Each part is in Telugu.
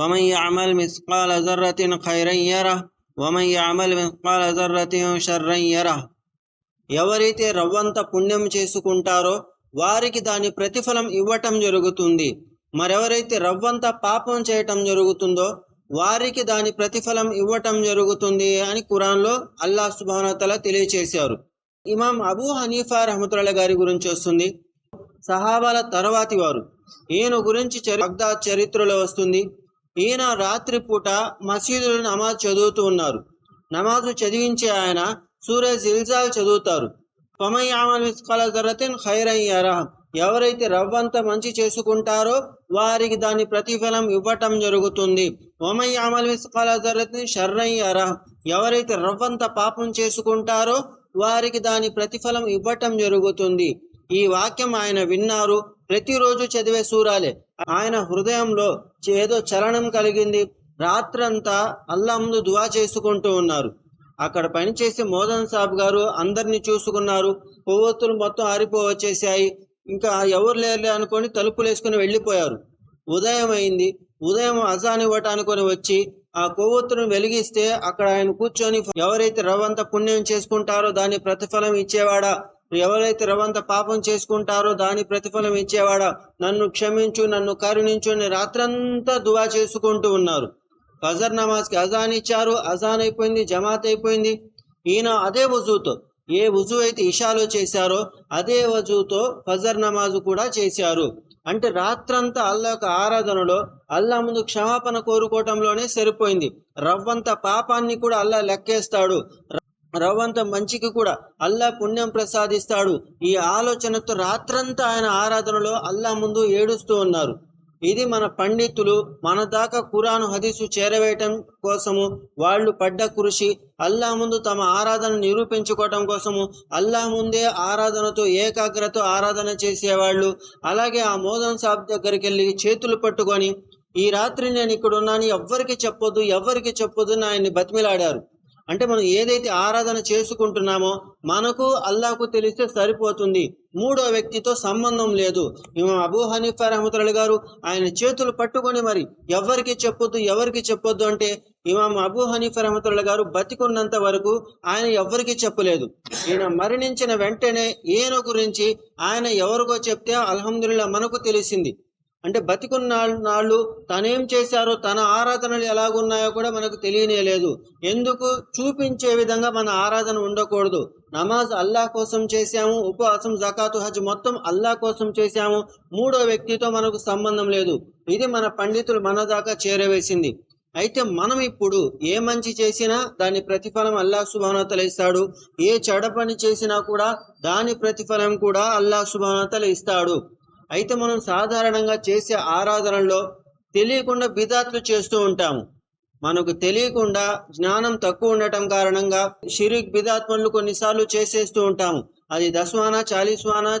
ومن يعمل مثقال ذرة خيرا يره ومن يعمل مثقال ذرة شرا يره ఎవరైతే రవ్వంత పుణ్యం చేసుకుంటారో వారికి దాని ప్రతిఫలం ఇవ్వటం జరుగుతుంది మరెవరైతే రవ్వంత పాపం చేయటం జరుగుతుందో వారికి దాని ప్రతిఫలం ఇవ్వటం జరుగుతుంది అని ఖురాన్లో అల్లా సుబానతల తెలియచేశారు ఇమాం అబూ హనీఫా రహమతుల్లా గారి గురించి వస్తుంది సహాబాల తర్వాతి వారు ఈయన గురించి చరి బగ్దాద్ చరిత్రలో వస్తుంది ఈయన రాత్రిపూట మసీదులో నమాజ్ చదువుతూ ఉన్నారు. నమాజు చదివించే ఆయన సూరజ్ ఇల్జాల్ చదువుతారు. పమయ్యామల్ మిస్కాల జరతిన్ ఖైరయ్యారా ఎవరైతే రవ్వంత మంచి చేసుకుంటారో వారికి దాని ప్రతిఫలం ఇవ్వటం జరుగుతుంది. ఒమయ్యామల్ మిస్కాల జరతిన్ షర్రయ్యారా ఎవరైతే రవ్వంత పాపం చేసుకుంటారో వారికి దాని ప్రతిఫలం ఇవ్వటం జరుగుతుంది. ఈ వాక్యం ఆయన విన్నారు. ప్రతిరోజు చదివే సూరాలే. ఆయన హృదయంలో ఏదో చలనం కలిగింది. రాత్రంతా అల్లా ముందు దువా చేసుకుంటూ ఉన్నారు. అక్కడ పనిచేసే మోదన్ సాబ్ గారు అందరినీ చూసుకున్నారు. కొవ్వొత్తులు మొత్తం ఆరిపోవచ్చేసాయి ఇంకా ఎవరు లేరులే అనుకొని తలుపులు వేసుకుని వెళ్ళిపోయారు. ఉదయం అయింది. ఉదయం అజాన్ ఇవ్వటానుకొని వచ్చి ఆ కొవ్వొత్తును వెలిగిస్తే అక్కడ ఆయన కూర్చొని ఎవరైతే రవంత పుణ్యం చేసుకుంటారో దాని ప్రతిఫలం ఇచ్చేవాడా? ఎవరైతే రవంత పాపం చేసుకుంటారో దాని ప్రతిఫలం ఇచ్చేవాడా? నన్ను క్షమించు నన్ను కరుణించు అని రాత్రంతా దువా చేసుకుంటూ ఉన్నారు. ఫజర్ నమాజ్కి అజాన్ ఇచ్చారు అజాన్ అయిపోయింది జమాత్ అయిపోయింది. ఈయన అదే వజూతో ఏ వజు అయితే ఇషాలో చేశారో అదే వజుతో ఫజర్ నమాజ్ కూడా చేశారు. అంటే రాత్రంతా అల్లా యొక్క ఆరాధనలో అల్లా ముందు క్షమాపణ కోరుకోవటంలోనే సరిపోయింది. రవ్వంత పాపాన్ని కూడా అల్లా లెక్కేస్తాడు. రవ్వంత మంచికి కూడా అల్లా పుణ్యం ప్రసాదిస్తాడు. ఈ ఆలోచనతో రాత్రంతా ఆయన ఆరాధనలో అల్లా ముందు ఏడుస్తూ ఉన్నారు. ఇది మన పండితులు మన దాకా కురాను హదీసు చేరవేయటం కోసము వాళ్ళు పడ్డ కృషి అల్లా ముందు తమ ఆరాధన నిరూపించుకోవటం కోసము అల్లా ముందే ఆరాధనతో ఏకాగ్రత ఆరాధన చేసేవాళ్ళు. అలాగే ఆ మోదన్ సాబ్ దగ్గరికి వెళ్ళి చేతులు పట్టుకొని ఈ రాత్రి నేను ఇక్కడ ఉన్నాను ఎవ్వరికి చెప్పొద్దు ఎవ్వరికి చెప్పొద్దు అని ఆయన్ని బతిమిలాడారు. అంటే మనం ఏదైతే ఆరాధన చేసుకుంటున్నామో మనకు అల్లాకు తెలిస్తే సరిపోతుంది. మూడో వ్యక్తితో సంబంధం లేదు. ఇమాం అబూ హనీఫా రహమతుల్లా గారు ఆయన చేతులు పట్టుకొని మరి ఎవరికి చెప్పొద్దు ఎవరికి చెప్పొద్దు అంటే ఇమాం అబూ హనీఫ్ రహమతుల్లా గారు బతికున్నంత వరకు ఆయన ఎవరికి చెప్పలేదు. ఈయన మరణించిన వెంటనే ఈయన గురించి ఆయన ఎవరికో చెప్తే అల్హమ్దుల్లా మనకు తెలిసింది. అంటే బతికున్న నాళ్ళు తనేం చేశారో తన ఆరాధనలు ఎలాగున్నాయో కూడా మనకు తెలియనేలేదు ఎందుకు? చూపించే విధంగా మన ఆరాధన ఉండకూడదు. నమాజ్ అల్లా కోసం చేశాము ఉపవాసం జకాతు హజ్ మొత్తం అల్లా కోసం చేశాము. మూడో వ్యక్తితో మనకు సంబంధం లేదు. ఇది మన పండితులు మన దాకా చేరవేసింది. అయితే మనం ఇప్పుడు ఏ మంచి చేసినా దాని ప్రతిఫలం అల్లా సుభానతలు ఇస్తాడు. ఏ చెడ పని చేసినా కూడా దాని ప్రతిఫలం కూడా అల్లా సుభానతలు ఇస్తాడు. అయితే మనం సాధారణంగా చేసే ఆరాధనలో తెలియకుండా బిదాత్లు చేస్తూ ఉంటాము. మనకు తెలియకుండా జ్ఞానం తక్కువ ఉండటం కారణంగా షిరిక్ బిదాత్ పనులు కొన్నిసార్లు చేసేస్తూ ఉంటాము. అది దస్వానా చాలీస్వానా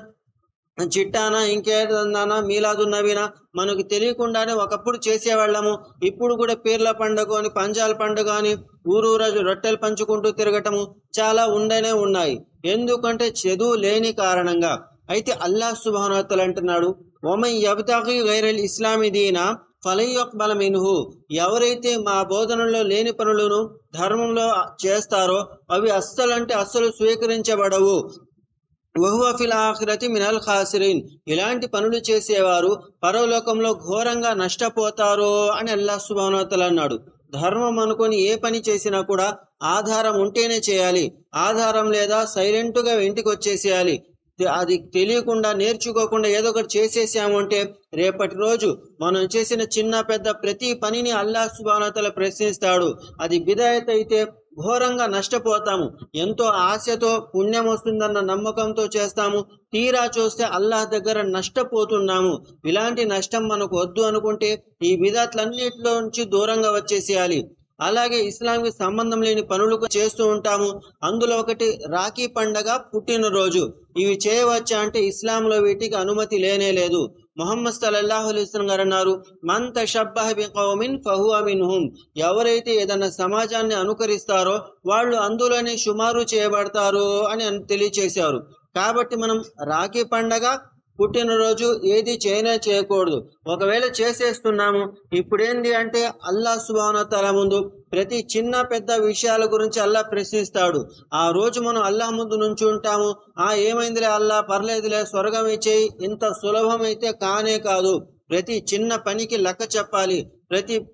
చిట్టానా ఇంకేదన్నా మీలాదు నవీనా మనకు తెలియకుండానే ఒకప్పుడు చేసేవాళ్ళము. ఇప్పుడు కూడా పీర్ల పండుగ అని పంజాల పండుగ అని ఊరూరాజు రొట్టెలు పంచుకుంటూ తిరగటము చాలా ఉండనే ఉన్నాయి. ఎందుకంటే చదువు లేని కారణంగా అయితే అల్లాహ్ సుబానతలు అంటున్నాడు ఒమై యబ్తాకి గైరల్ ఇస్లామీ దీనా ఫలయక్బల మినుహు. ఎవరైతే మా బోధనలో లేని పనులను ధర్మంలో చేస్తారో అవి అస్సలంటే అస్సలు స్వీకరించబడవు. వహువ ఫిల్ ఆఖిరతి మినల్ ఖాసిరిన్. ఇలాంటి పనులు చేసేవారు పరలోకంలో ఘోరంగా నష్టపోతారు అని అల్లాహ్ సుబానతలు అన్నాడు. ధర్మం అనుకొని ఏ పని చేసినా కూడా ఆధారం ఉంటేనే చేయాలి. ఆధారం లేదా సైలెంట్గా ఇంటికి వచ్చేసేయాలి. అది తెలియకుండా నేర్చుకోకుండా ఏదో ఒకటి చేసేసాము అంటే రేపటి రోజు మనం చేసిన చిన్న పెద్ద ప్రతి పనిని అల్లా సుబానతల ప్రశ్నిస్తాడు. అది బిదాయత్ అయితే ఘోరంగా నష్టపోతాము. ఎంతో ఆశతో పుణ్యం వస్తుందన్న నమ్మకంతో చేస్తాము. తీరా చూస్తే అల్లాహ్ దగ్గర నష్టపోతున్నాము. ఇలాంటి నష్టం మనకు వద్దు అనుకుంటే ఈ విధాట్లన్నిటిలో నుంచి దూరంగా వచ్చేసేయాలి. అలాగే ఇస్లాంకి సంబంధం లేని పనులు చేస్తూ ఉంటాము. అందులో ఒకటి రాఖీ పండగ పుట్టినరోజు. ఇవి చేయవచ్చా అంటే ఇస్లాంలో వీటికి అనుమతి లేనే లేదు. మొహమ్మద్ సల్లల్లాహు అలైస్లం గారు అన్నారు మన్ తషబ్బహ బికౌమిన్ ఫహువ మిన్హుమ్. ఎవరైతే ఏదైనా సమాజాన్ని అనుకరిస్తారో వాళ్ళు అందులోనే సుమారు చేయబడతారు అని తెలియచేశారు. కాబట్టి మనం రాఖీ పండగ పుట్టినరోజు ఏది చేయనే చేయకూడదు. ఒకవేళ చేసేస్తున్నాము ఇప్పుడేంది అంటే అల్లా సుబానతల ముందు ప్రతి చిన్న పెద్ద విషయాల గురించి అల్లా ప్రశ్నిస్తాడు. ఆ రోజు మనం అల్లా ముందు నుంచి ఉంటాము. ఆ ఏమైందిలే అల్లా పర్లేదులే స్వర్గం ఇచ్చేయి ఇంత సులభమైతే కానే కాదు. ప్రతి చిన్న పనికి లెక్క చెప్పాలి. ప్రతి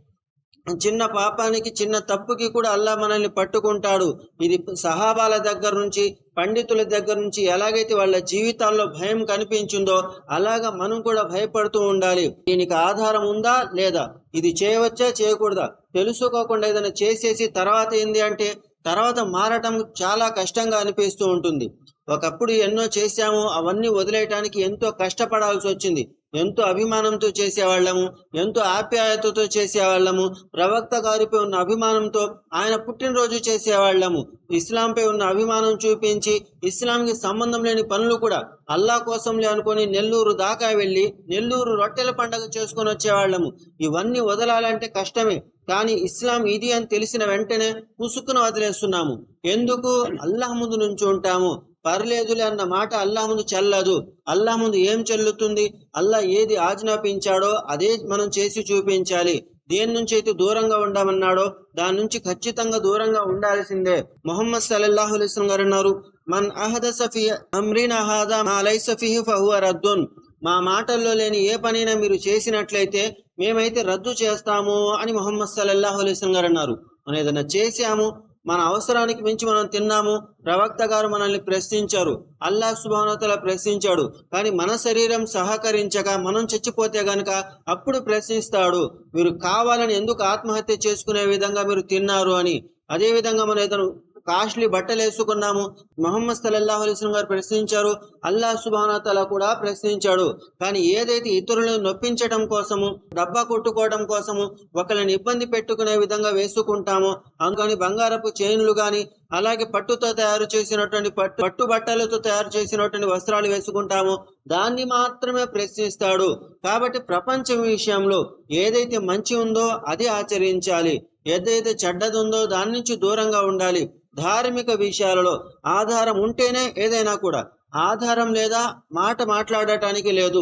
చిన్న పాపానికి చిన్న తప్పుకి కూడా అల్లా మనల్ని పట్టుకుంటాడు. ఇది సహాబాల దగ్గర నుంచి పండితుల దగ్గర నుంచి ఎలాగైతే వాళ్ళ జీవితాల్లో భయం కనిపించిందో అలాగా మనం కూడా భయపడుతూ ఉండాలి. దీనికి ఆధారం ఉందా? లేదా? ఇది చేయవచ్చా? చేయకూడదా? తెలుసుకోకుండా ఏదైనా చేసేసి తర్వాత ఏంది అంటే తర్వాత మారటం చాలా కష్టంగా అనిపిస్తూ ఉంటుంది. ఒకప్పుడు ఎన్నో చేశాము అవన్నీ వదిలేయటానికి ఎంతో కష్టపడాల్సి వచ్చింది. ఎంతో అభిమానంతో చేసేవాళ్ళము ఎంతో ఆప్యాయతతో చేసేవాళ్ళము ప్రవక్త గారిపై ఉన్న అభిమానంతో ఆయన పుట్టినరోజు చేసేవాళ్ళము. ఇస్లాంపై ఉన్న అభిమానం చూపించి ఇస్లాంకి సంబంధం లేని పనులు కూడా అల్లా కోసంలే అనుకొని నెల్లూరు దాకా వెళ్ళి నెల్లూరు రొట్టెల పండగ చేసుకొని వచ్చేవాళ్ళము. ఇవన్నీ వదలాలంటే కష్టమే కానీ ఇస్లాం ఇది అని తెలిసిన వెంటనే పుసుకును వదిలేస్తున్నాము. ఎందుకు? అల్లాహ్ ముందు నుంచి ఉంటాము. పర్లేదులే అన్న మాట అల్లా ముందు చల్లదు. అల్లా ముందు ఏం చెల్లుతుంది? అల్లా ఏది ఆజ్ఞాపించాడో అదే మనం చేసి చూపించాలి. దేని నుంచి అయితే దూరంగా ఉండమన్నాడో దాని నుంచి ఖచ్చితంగా దూరంగా ఉండాల్సిందే. మొహమ్మద్ సల్లల్లాహు అలైస్లం గారు అన్నారు మన్ అహదస ఫీ అమ్రినా హాదా మా లైస ఫీహి ఫహువ రద్దున్. మా మాటల్లో లేని ఏ పనైనా మీరు చేసినట్లయితే మేమైతే రద్దు చేస్తాము అని మొహమ్మద్ సల్లల్లాహు అలైస్లం గారు అన్నారు. మనం ఏదైనా చేశాము మన అవసరానికి మించి మనం తిన్నాము. ప్రవక్త గారు మనల్ని ప్రశ్నించారు. అల్లా సుభానతల ప్రశ్నించాడు. కానీ మన శరీరం సహకరించక మనం చచ్చిపోతే గనక అప్పుడు ప్రశ్నిస్తాడు మీరు కావాలని ఎందుకు ఆత్మహత్య చేసుకునే విధంగా మీరు తిన్నారు? అని. అదే విధంగా మనం ఏదైనా కాస్ట్లీ బట్టలు వేసుకున్నాము. మొహమ్మద్ సల్లల్లాహు అలైస్లం గారు ప్రశ్నించారు. అల్లా సుబానతల కూడా ప్రశ్నించాడు. కానీ ఏదైతే ఇతరులను నొప్పించడం కోసము డబ్బా కొట్టుకోవడం కోసము ఒకరిని ఇబ్బంది పెట్టుకునే విధంగా వేసుకుంటాము అందుకని బంగారపు చైన్లు గాని అలాగే పట్టుతో తయారు చేసినటువంటి పట్టు పట్టు బట్టలతో తయారు చేసినటువంటి వస్త్రాలు వేసుకుంటాము దాన్ని మాత్రమే ప్రశ్నిస్తాడు. కాబట్టి ప్రపంచం విషయంలో ఏదైతే మంచి ఉందో అది ఆచరించాలి. ఏదైతే చెడ్డది ఉందో దాని నుంచి దూరంగా ఉండాలి. ధార్మిక విషయాలలో ఆధారం ఉంటేనే ఏదైనా కూడా. ఆధారం లేదా మాట మాట్లాడటానికి లేదు.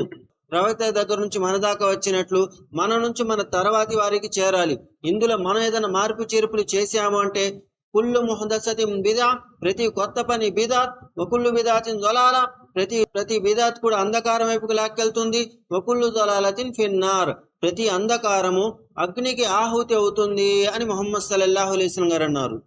ప్రవక్త దగ్గర నుంచి మన దాకా వచ్చినట్లు మన నుంచి మన తర్వాతి వారికి చేరాలి. ఇందులో మనం ఏదైనా మార్పు చేర్పులు చేశాము అంటే కుళ్ళు ముహదసతి బిదా ప్రతి కొత్త పని బిదాత్ ఒకుళ్ళు బిదాతిన్ దొలాల ప్రతి ప్రతి బిదాత్ కూడా అంధకారం వైపుకు లాక్కెళ్తుంది ఒకుళ్ళు దొలాలతిన్ ఫిన్నార్ ప్రతి అంధకారము అగ్నికి ఆహుతి అవుతుంది అని మొహమ్మద్ సల్లల్లాహు అలైస్లం గారు అన్నారు.